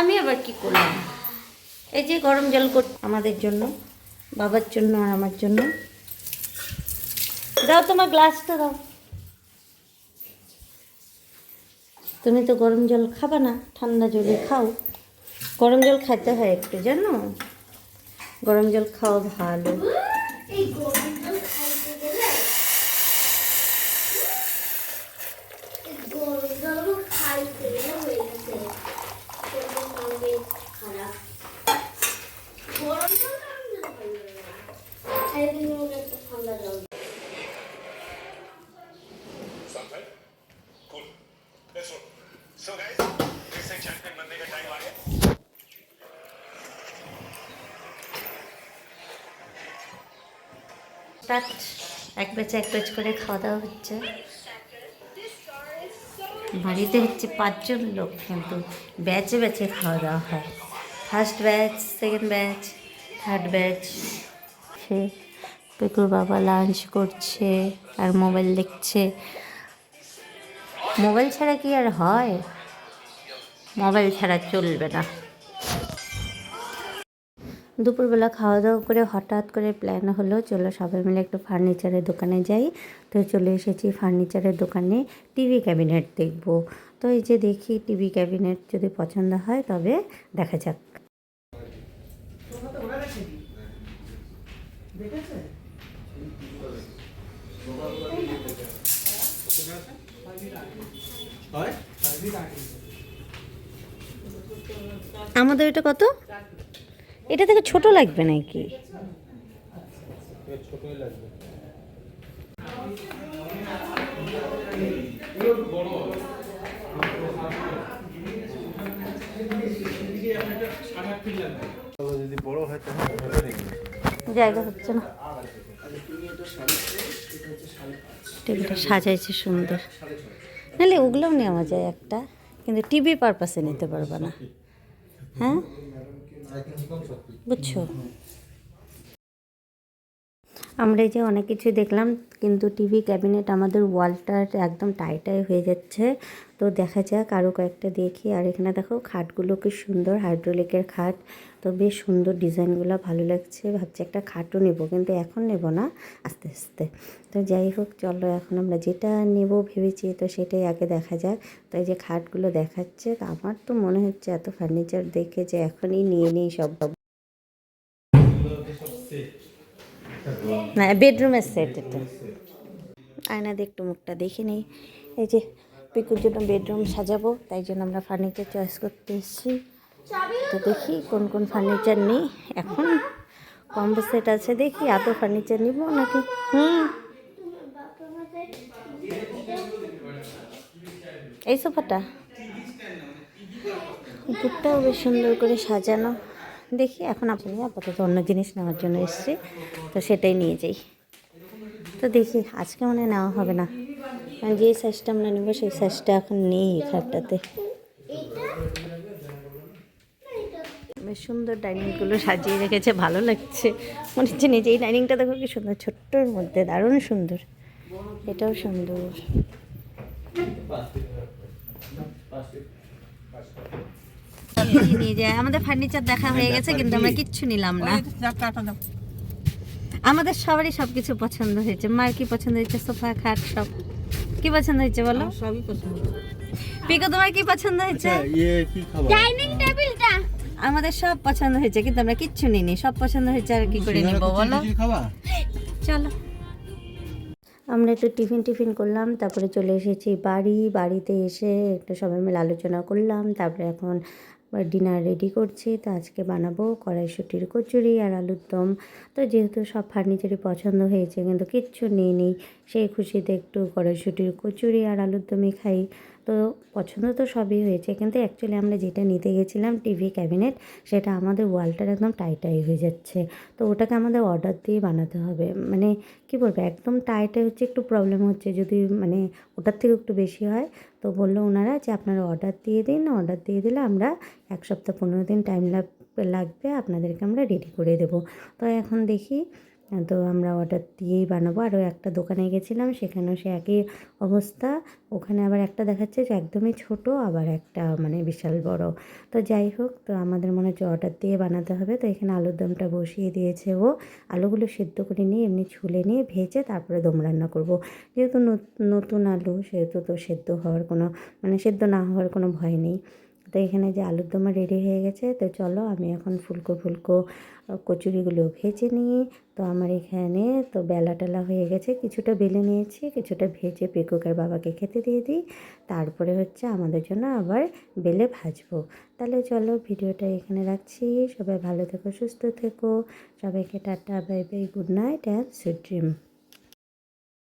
আমি আবার কি করলাম? এই যে গরম জল কর আমাদের জন্য, বাবার জন্য আর আমার জন্য। দাও তোমার গ্লাসটা দাও। তুমি তো গরম জল খাবা না, ঠান্ডা জলে খাও। গরম জল খাইতে হয় একটু, জানো? গরম জল খাওয়া ভালো। গরম জল খাইতে लेट्स गो सो गाइस फिर से चैंपियन बनने का टाइम आ गया স্টার্ট এক ব্যাচ এক ব্যাচ করে খাওয়া দাওয়া হচ্ছে বাড়িতে হচ্ছে পাঁচজন লোক কিন্তু ব্যাচে ব্যাচে খাওয়া দাওয়া হয় first batch second batch third batch সে পেকুর বাবা লাঞ্চ করছে আর মোবাইল দেখছে মোবাইল ছাড়া কি আর হয়? মোবাইল ছাড়া চলবে না। দুপুরবেলা খাওয়া দাওয়া করে হঠাৎ করে প্ল্যান হলো, চলো সবাই মিলে একটু ফার্নিচারের দোকানে যাই। তো চলে এসেছি ফার্নিচারের দোকানে টিভি ক্যাবিনেট দেখব। তো এই যে দেখি টিভি ক্যাবিনেট যদি পছন্দ হয়, তবে দেখা যাক। আমাদের এটা কত? এটা থেকে ছোট লাগবে নাকি? যদি বড় হয় তাহলে জায়গা হচ্ছে না। টেবিলটা সাজাইছে সুন্দর। নাহলে ওগুলোও নেওয়া যায় একটা কিন্তু টিভি পারপাসে নিতে পারবে না। হ্যাঁ? বুঝছ? আমরা এই যে অনেক কিছু দেখলাম, কিন্তু টিভি ক্যাবিনেট আমাদের ওয়ালটা একদম টাইটাই হয়ে যাচ্ছে। তো দেখা যাক আরও কয়েকটা দেখি। আর এখানে দেখো খাটগুলো কি সুন্দর হাইড্রোলিকের খাট। তো বেশ সুন্দর ডিজাইনগুলো ভালো লাগছে। ভাবছি একটা খাটও নেব, কিন্তু এখন নেব না, আস্তে আস্তে। তো যাই হোক, চলো এখন আমরা যেটা নেব ভেবেছি, তো সেটাই আগে দেখা যাক। তো এই যে খাটগুলো দেখাচ্ছে, তো আমার তো মনে হচ্ছে এত ফার্নিচার দেখে যে এখনই নিয়ে নিই সব। না বেডরুমের সেট এটা। আয়না দিয়ে একটু মুখটা দেখে নিই। এই যে পিকুর জন্য বেডরুম সাজাবো, তাই জন্য আমরা ফার্নিচার চয়েস করতে এসেছি। তো দেখি কোন কোন ফার্নিচার নিই। এখন কম্বো সেট আছে, দেখি এত ফার্নিচার নিব নাকি? হুম। এই সোফাটা। উপরটাও বেশ সুন্দর করে সাজানো। দেখি, এখন আপনি আপাতত অন্য জিনিস নেওয়ার জন্য এসেছি, তো সেটাই নিয়ে যাই। তো দেখি, আজকে মনে নেওয়া হবে না। কারণ যে সাইজটা আমরা নেব, সেই সাইজটা এখন নেই খাটটাতে। বেশ সুন্দর ডাইনিংগুলো সাজিয়ে রেখেছে, ভালো লাগছে। মনে হচ্ছে নিজে এই ডাইনিংটা দেখো কি সুন্দর, ছোট্টর মধ্যে, দারুণ সুন্দর। এটাও সুন্দর। নিয়ে যায় আমাদের ফার্নিচার দেখা হয়ে গেছে কিন্তু আমরা কিচ্ছু নিলাম না। আমাদের সবারই সবকিছু পছন্দ হয়েছে। মার কি পছন্দ হয়েছে? সোফা খাট সব। কি পছন্দ হয়েছে বলো? সবই পছন্দ পিকো তোমার কি পছন্দ হয়েছে? ইয়ে কি খাবার ডাইনিং টেবিলটা। আমাদের সব পছন্দ হয়েছে কিন্তু আমরা কিচ্ছু নিইনি। সব পছন্দ হয়েছে আর কি করে নিব বলো? চলো। আমরা একটু টিফিন টিফিন করলাম তারপরে চলে এসেছি বাড়ি। বাড়িতে এসে একটু সবাই মিলে আলোচনা করলাম তারপরে এখন ডিনার রেডি করছি, তো আজকে বানাবো কড়াইশুটির কচুরি আর আলুর দম। তো যেহেতু সব ফার্নিচারই পছন্দ হয়েছে, কিন্তু কিচ্ছু নিয়ে নিই সেই খুশিতে একটু কড়াইশুটির কচুরি আর আলুর দমই খাই। তো পছন্দ তো সবই হয়েছে, কিন্তু অ্যাকচুয়ালি আমরা যেটা নিতে গেছিলাম টিভি ক্যাবিনেট সেটা আমাদের ওয়ালটার একদম টাইটাই হয়ে যাচ্ছে। তো ওটাকে আমাদের অর্ডার দিয়ে বানাতে হবে। মানে কি বলব, একদম টাইটে হচ্ছে, একটু প্রবলেম হচ্ছে যদি মানে ওটার থেকে একটু বেশি হয়। তো বলল ওনারা যে আপনারা অর্ডার দিয়ে দিন অর্ডার দিয়ে দিলে আমরা এক সপ্তাহ পনেরো দিন টাইম লাগবে, আপনাদেরকে আমরা রেডি করে দেবো। তো এখন দেখি তো আমরা অর্ডার দিয়েই বানাবো। আরও একটা দোকানে গেছিলাম, সেখানেও সে একই অবস্থা। ওখানে আবার একটা দেখাচ্ছে যে একদমই ছোট, আবার একটা মানে বিশাল বড়। তো যাই হোক, তো আমাদের মনে হচ্ছে অর্ডার দিয়ে বানাতে হবে। তো এখানে আলুর দমটা বসিয়ে দিয়েছে ও। আলুগুলো সেদ্ধ করে নিয়ে এমনি ছুলে নিয়ে ভেজে তারপরে দম রান্না করব। যেহেতু নত- নতুন আলু, সেহেতু তো সেদ্ধ হওয়ার কোনো মানে সেদ্ধ না হওয়ার কোনো ভয় নেই। তো এখানে যে আলুর দমা রেডি হয়ে গেছে, তো চলো আমি এখন ফুলকো ফুলকো কচুরিগুলো ভেজে নিই। তো আমার এখানে তো বেলা টেলা হয়ে গেছে, কিছুটা বেলে নিয়েছি, কিছুটা ভেজে পেকুকার বাবাকে খেতে দিয়ে দিই। তারপরে হচ্ছে আমাদের জন্য আবার বেলে ভাজবো। তাহলে চলো ভিডিওটা এখানে রাখছি। সবাই ভালো থেকো, সুস্থ থেকো। সবাইকে tata, bye bye, good night and sweet dream